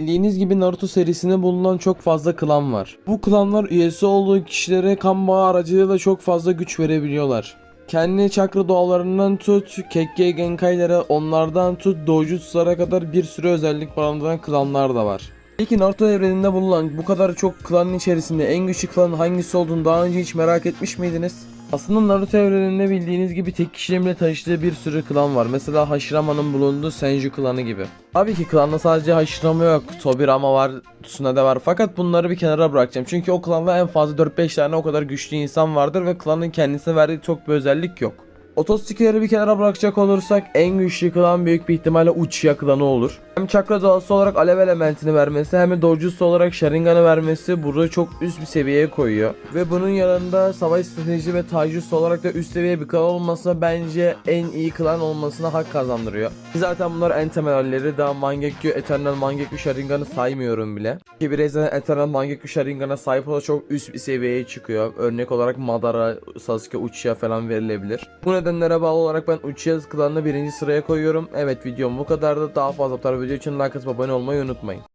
Bildiğiniz gibi Naruto serisinde bulunan çok fazla klan var. Bu klanlar üyesi olduğu kişilere kan bağı aracılığıyla çok fazla güç verebiliyorlar. Kendi çakra doğalarından tut, Kekkei Genkai'lere onlardan tut, Dojutsu'lara kadar bir sürü özellik barındıran klanlar da var. Peki Naruto evreninde bulunan bu kadar çok klanın içerisinde en güçlü klan hangisi olduğunu daha önce hiç merak etmiş miydiniz? Aslında Naruto evreninde bildiğiniz gibi tek kişinin bile taşıdığı bir sürü klan var. Mesela Hashirama'nın bulunduğu Senju klanı gibi. Tabii ki klanda sadece Hashirama yok, Tobirama var, Tsunade var. Fakat bunları bir kenara bırakacağım. Çünkü o klanda en fazla 4-5 tane o kadar güçlü insan vardır ve klanın kendisine verdiği çok bir özellik yok. Otostikleri bir kenara bırakacak olursak en güçlü klan büyük bir ihtimalle Uchiha klanı olur. Hem çakra doğası olarak alev elementini vermesi hem de dojutsu olarak Sharingan'ı vermesi burada çok üst bir seviyeye koyuyor. Ve bunun yanında savaş strateji ve taijutsu olarak da üst seviye bir klan olması bence en iyi klan olmasına hak kazandırıyor. Zaten bunlar en temel halleri daha Mangekyo, Eternal Mangekyo Sharingan'ı saymıyorum bile. Ki bireysel Eternal Mangekyo Sharingan'a sahip olan çok üst bir seviyeye çıkıyor. Örnek olarak Madara, Sasuke, Uchiha falan verilebilir. Bu nedenlere bağlı olarak ben Uchiha klanını birinci sıraya koyuyorum. Evet videom bu kadardı. Daha fazla tarz video için like atıp abone olmayı unutmayın.